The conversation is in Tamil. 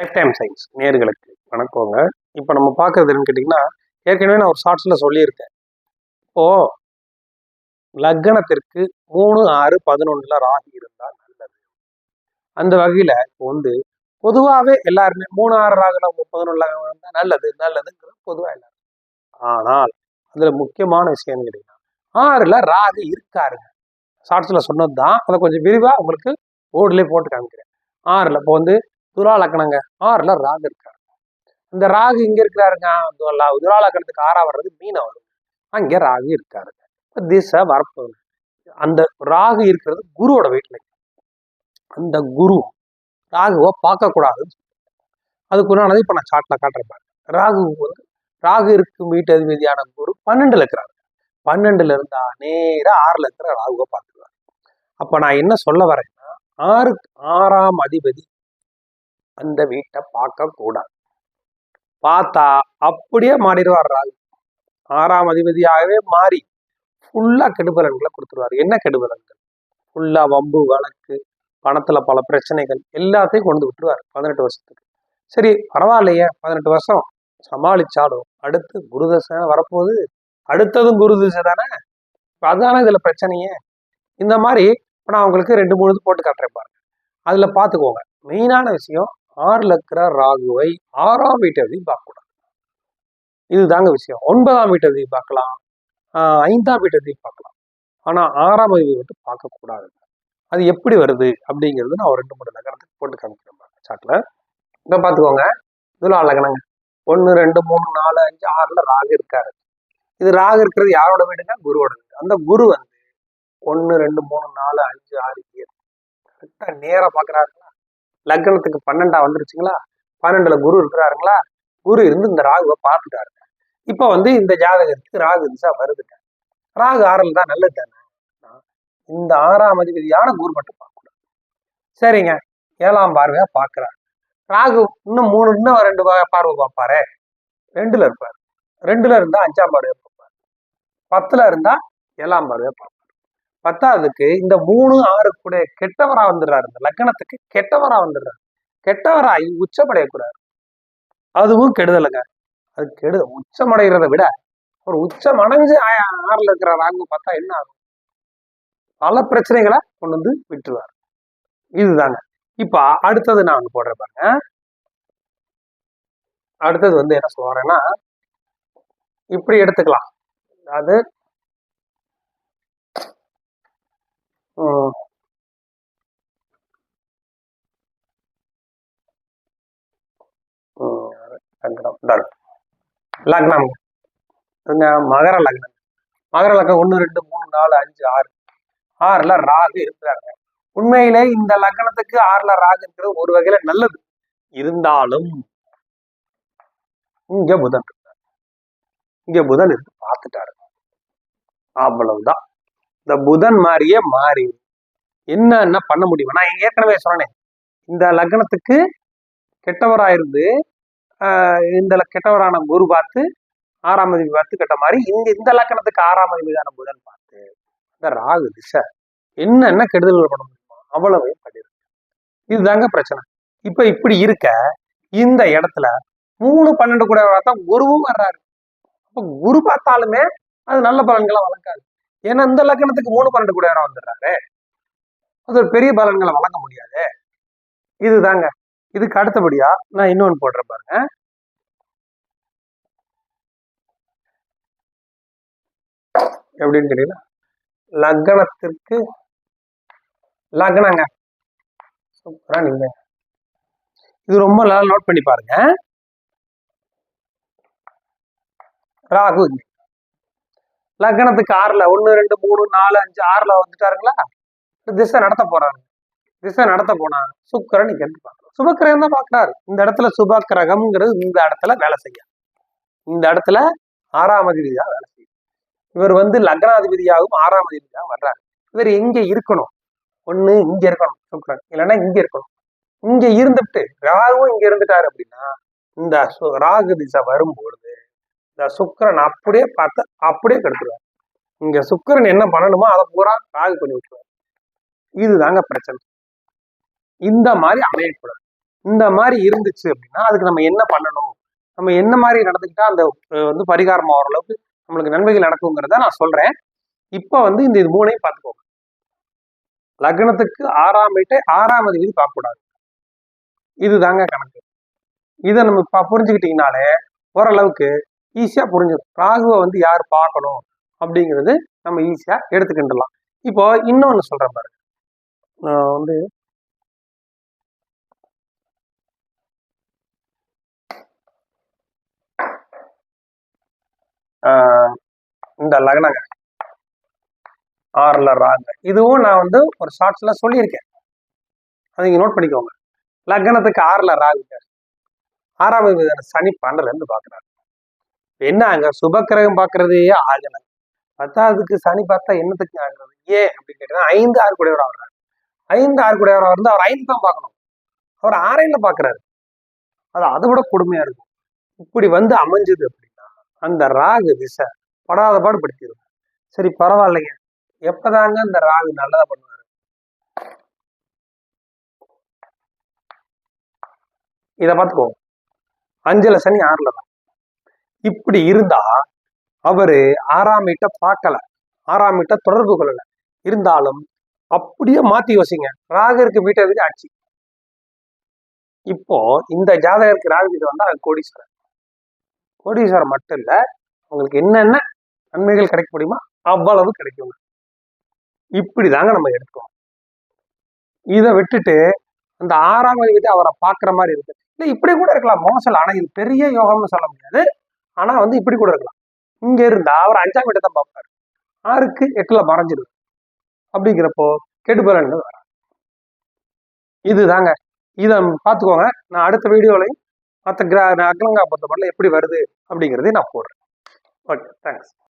லைஃப் டைம் சயின்ஸ் நேர்களுக்கு. வணக்கங்க. இப்போ நம்ம பார்க்கறது என்னன்னு கேட்டிங்கன்னா ஏற்கனவே நான் ஒரு ஷார்ட்ஸில் சொல்லியிருக்கேன். இப்போ லக்னத்திற்கு மூணு ஆறு பதினொன்றில் ராகி இருந்தால் நல்லது. அந்த வகையில் இப்போ வந்து பொதுவாகவே எல்லாருமே மூணு ஆறு ராகில் பதினொன்று இருந்தால் நல்லது நல்லதுங்கிறது பொதுவாக எல்லாரும் ஆனால் அதில் முக்கியமான விஷயம்னு கேட்டிங்கன்னா ஆறில் ராகு இருக்காருங்க. ஷார்ட்ஸில் சொன்னது தான் அதை கொஞ்சம் விரிவாக உங்களுக்கு போர்டிலே போட்டு காமிக்கிறேன். ஆறில் இப்போ வந்து துலா லக்கணங்க ஆறுல ராகு இருக்காரு. இந்த ராகு இங்க இருக்கிறாருங்க. துலா லக்கணத்துக்கு ஆறா வர்றது மீனா வரும் அங்க ராகு இருக்காருங்க திசை வரப்பு. அந்த ராகு இருக்கிறது குருவோட வீட்டுல அந்த குரு ராகுவை பார்க்க கூடாதுன்னு அதுக்குள்ளானது இப்ப நான் சாட்ல காட்டுறேன் ராகு வந்து ராகு இருக்கும் வீட்டு அதிபதியான குரு பன்னெண்டுல இருக்கிறாரு. பன்னெண்டுல இருந்தா நேராக ஆறுல இருக்கிற ராகுவை பார்த்துருவாரு. அப்ப நான் என்ன சொல்ல வரேன்னா ஆறு ஆறாம் அதிபதி அந்த வீட்டை பார்க்க கூடாது. பார்த்தா அப்படியே மாறிடுவார் ராகு ஆறாம் அதிபதியாகவே மாறி ஃபுல்லா கெடுபலன்களை கொடுத்துருவாரு. என்ன கெடுபலன்கள்? ஃபுல்லா வம்பு வழக்கு பணத்துல பல பிரச்சனைகள் எல்லாத்தையும் கொண்டு விட்டுருவார் பதினெட்டு வருஷத்துக்கு. சரி பரவாயில்லையே பதினெட்டு வருஷம் சமாளிச்சாலும் அடுத்து குருதசை வரப்போகுது. அடுத்ததும் குருதிசை தானே? இப்போ அதுதானே இதுல பிரச்சனையே? இந்த மாதிரி இப்போ நான் உங்களுக்கு ரெண்டு மூணு இது போட்டு காட்டுறேன் பாருங்க. அதுல பாத்துக்கோங்க மெயினான விஷயம் ஆறுல இருக்கிற ராகுவை ஆறாம் வீட்டதி பார்க்கக்கூடாது. இதுதாங்க விஷயம். ஒன்பதாம் வீட்டதி பார்க்கலாம். ஐந்தாம் வீட்டதி பார்க்கலாம். ஆனா ஆறாம் வீட்டை மட்டும் பார்க்கக்கூடாது. அது எப்படி வருது அப்படிங்கிறது நான் ஒரு ரெண்டு மூணு லக்னத்துக்கு போட்டு காமிக்கிறேன் சாட்டில் இதை பார்த்துக்கோங்க. இதுல லக்னங்க ஒன்று ரெண்டு மூணு நாலு அஞ்சு ஆறுல ராகு இருக்காரு. இது ராகு இருக்கிறது யாரோட வீடுங்க? குருவோட வீடு. அந்த குரு வந்து ஒன்று ரெண்டு மூணு நாலு அஞ்சு ஆறு ஏழு. கரெக்டாக நேராக பார்க்குறாரு லக்னத்துக்கு பன்னெண்டா வந்துருச்சுங்களா? பன்னெண்டுல குரு இருக்கிறாருங்களா? குரு இருந்து இந்த ராகுவை பார்த்துட்டாருங்க இப்போ வந்து இந்த ஜாதகத்துக்கு ராகு திசா வருதுங்க. ராகு ஆறில் தான் நல்லது தானே? இந்த ஆறாம் அதிபதியான குரு மட்டும் பார்க்கக்கூடாது சரிங்க. ஏழாம் பார்வையா பார்க்குறாரு. ராகு இன்னும் மூணு இன்னும் ரெண்டு பார்வை பார்ப்பாரு. ரெண்டுல இருப்பார். ரெண்டுல இருந்தா அஞ்சாம் பார்வையா பார்ப்பார். பத்துல இருந்தா ஏழாம் பார்வையா பார்ப்பார். பத்தாவதுக்கு இந்த மூணு ஆறு கூட கெட்டவரா வந்துடுறாரு. இந்த லக்னத்துக்கு கெட்டவரா வந்துடுறாரு. கெட்டவராகி உச்சமடையக்கூடாது. அதுவும் கெடுதலுங்க. அது கெடுதல் உச்சமடைகிறத விட ஒரு உச்சம் அடைஞ்சு ஆறுல இருக்கிற ராகு பார்த்தா என்ன ஆகும்? பல பிரச்சனைகளை கொண்டு வந்து விட்டுருவார். இதுதாங்க. இப்ப அடுத்தது நான் ஒண்ணு போடுறேன் பாருங்க. அடுத்தது வந்து என்ன சொல்றேன்னா இப்படி எடுத்துக்கலாம். அது ம், ம், லக்னம் done. இங்க மகர லக்னம் மகர லக்னம் ஒன்று ரெண்டு மூணு நாலு அஞ்சு ஆறு. ஆறுல ராகு இருக்கிறாங்க. உண்மையிலே இந்த லக்னத்துக்கு ஆறுல ராகு இருக்கிறது ஒரு வகையில நல்லது. இருந்தாலும் இங்க புதன் இருக்காரு. இங்க புதன் இருந்து பார்த்துட்டாரு. அவ்வளவுதான். இந்த புதன் மாதிரியே மாறி என்ன என்ன பண்ண முடியும்? நான் ஏற்கனவே சொன்னேன். இந்த லக்னத்துக்கு கெட்டவராயிருந்து ஆஹ் இந்த ல- கெட்டவரான குரு பார்த்து ஆறாம் அதிபதி பார்த்து கெட்ட மாதிரி இந்த இந்த லக்கணத்துக்கு ஆறாம் அதிபதியான புதன் பார்த்து இந்த ராகு திசை என்னென்ன கெடுதல்கள் பண்ண முடியுமோ அவ்வளவு பண்ணிருக்கு. இதுதாங்க பிரச்சனை. இப்ப இப்படி இருக்க இந்த இடத்துல மூணு பன்னெண்டு கூட தான் குருவும் வர்றாரு. அப்ப குரு பார்த்தாலுமே அது நல்ல பலன்களை வளர்க்காது. ஏன்னா இந்த லக்கணத்துக்கு மூணு பன்னெண்டு கூட வந்துடுறாரு. அது ஒரு பெரிய பலன்களை வழங்க முடியாது. இதுதாங்க. இதுக்கு அடுத்தபடியா நான் இன்னொன்னு போடுறேன் பாருங்க. எப்படின்னு கேட்டீங்கன்னா லக்னத்திற்கு லக்னங்க சூப்பரா நீங்க. இது ரொம்ப நல்லா நோட் பண்ணி பாருங்க. ராகு இங்க. லக்னத்துக்கு ஆறுல ஒன்னு ரெண்டு மூணு நாலு அஞ்சு ஆறுல வந்துட்டாருங்களா? திசை நடத்த போறாரு. திசை நடத்த போனா சுக்கரன் இங்க இருந்து பார்க்கணும் சுபக்கிரகம் தான் பார்க்கறாரு. இந்த இடத்துல சுபக்கிரகம்ங்கிறது இந்த இடத்துல வேலை செய்ய. இந்த இடத்துல ஆறாம் அதிபதியா வேலை செய்யும் இவர் வந்து லக்னாதிபதியாகவும் ஆறாம் அதிபதியாகவும் வர்றாரு. இவர் எங்க இருக்கணும்? ஒண்ணு இங்க இருக்கணும் சுக்கரன். இல்லைன்னா இங்க இருக்கணும். இங்க இருந்துட்டு ராகுவும் இங்க இருந்துட்டாரு அப்படின்னா இந்த சு- ராகு திசை வரும்பொழுது இந்த சுக்கிரன் அப்படியே பார்த்து அப்படியே கெடுத்துருவார். இங்க சுக்கரன் என்ன பண்ணணுமோ அதை பூரா ராகு பண்ணி விட்டுருவார் இதுதாங்க பிரச்சனை. இந்த மாதிரி அமையக்கூடாது. இந்த மாதிரி இருந்துச்சு அப்படின்னா அதுக்கு நம்ம என்ன பண்ணணும்? நம்ம என்ன மாதிரி நடந்துக்கிட்டா அந்த வந்து பரிகாரம் ஆகிற அளவுக்கு நம்மளுக்கு நன்மைகள் நடக்குங்கிறத நான் சொல்றேன். இப்போ வந்து இந்த இது மூணையும் பார்த்துக்கோங்க. லக்னத்துக்கு ஆறாம் வீட்டை ஆறாம் வீதி பார்க்கக்கூடாது. இதுதாங்க கணக்கு. இதை நம்ம புரிஞ்சுக்கிட்டீங்கனாலே ஓரளவுக்கு ஈஸியாக புரிஞ்சிடும் ராகுவை வந்து யார் பார்க்கணும் அப்படிங்கிறது நம்ம ஈஸியாக எடுத்துக்கிட்டுலாம் இப்போ இன்னொன்று சொல்கிறேன் பாருங்க நான் வந்து ஆஹ் இந்த லக்னங்க. ஆறில் ராங்க இதுவும் நான் வந்து ஒரு ஷார்ட்ஸ்ல சொல்லியிருக்கேன். அதை நோட் பண்ணிக்கோங்க. லக்னத்துக்கு ஆறில் ராகுங்க. ஆறாம் சனி பன்னெண்டுல இருந்து என்ன அங்க சுபக்கிரகம் பாக்குறதே ஆகல. பத்தாவதுக்கு சனி பார்த்தா என்னத்துக்கு ஆகுறது? ஏன் அப்படின்னு கேட்டீங்கன்னா ஐந்து ஆறு கூடையோட வர்றாரு. ஐந்து ஆறு கூடையோட வந்து அவர் ஐந்து தான் பார்க்கணும். அவர் ஆறையில பாக்குறாரு அது அதை விட கொடுமையா இருக்கும். இப்படி வந்து அமைஞ்சது அப்படின்னா அந்த ராகு திசை படாத பாடு படுத்திடும் சரி பரவாயில்லைங்க. எப்பதாங்க அந்த ராகு நல்லதா பண்ணுவாரு? இத பார்த்துக்கோ. அஞ்சல சனி ஆறுல தான் இப்படி இருந்தா அவரு ஆறாம் வீட்டை பார்க்கல. ஆறாம் வீட்டை தொடர்பு கொள்ளல. இருந்தாலும் அப்படியே மாத்தி யோசிங்க. ராகருக்கு வீட்டதுக்கு ஆட்சி இப்போ இந்த ஜாதகருக்கு ராகுகிட்ட வந்தா கோடீஸ்வரர். கோடீஸ்வரர் மட்டும் இல்ல உங்களுக்கு என்னென்ன நன்மைகள் கிடைக்க முடியுமா அவ்வளவு கிடைக்கும். இப்படிதாங்க நம்ம எடுக்கணும் இதை விட்டுட்டு அந்த ஆறாம் வீட்டை அவரை பார்க்குற மாதிரி இருக்கு. இல்லை இப்படி கூட இருக்கலாம். மோசம் ஆனா இது பெரிய யோகம்னு சொல்ல முடியாது. ஆனா வந்து இப்படி கூட இருக்கலாம். இங்க இருந்தா அவர் அஞ்சாம் வீட்டை தான் பார்ப்பாரு. ஆறுக்கு எட்டுல மறைஞ்சிருது அப்படிங்கிறப்போ கெடுபலன் வர இதுதாங்க. இதை பார்த்துக்கோங்க. நான் அடுத்த வீடியோலையும் மற்ற கிரா அக்லங்கா பொறுத்த மட்டும் எப்படி வருது அப்படிங்கிறதையும் நான் போடுறேன். Okay thanks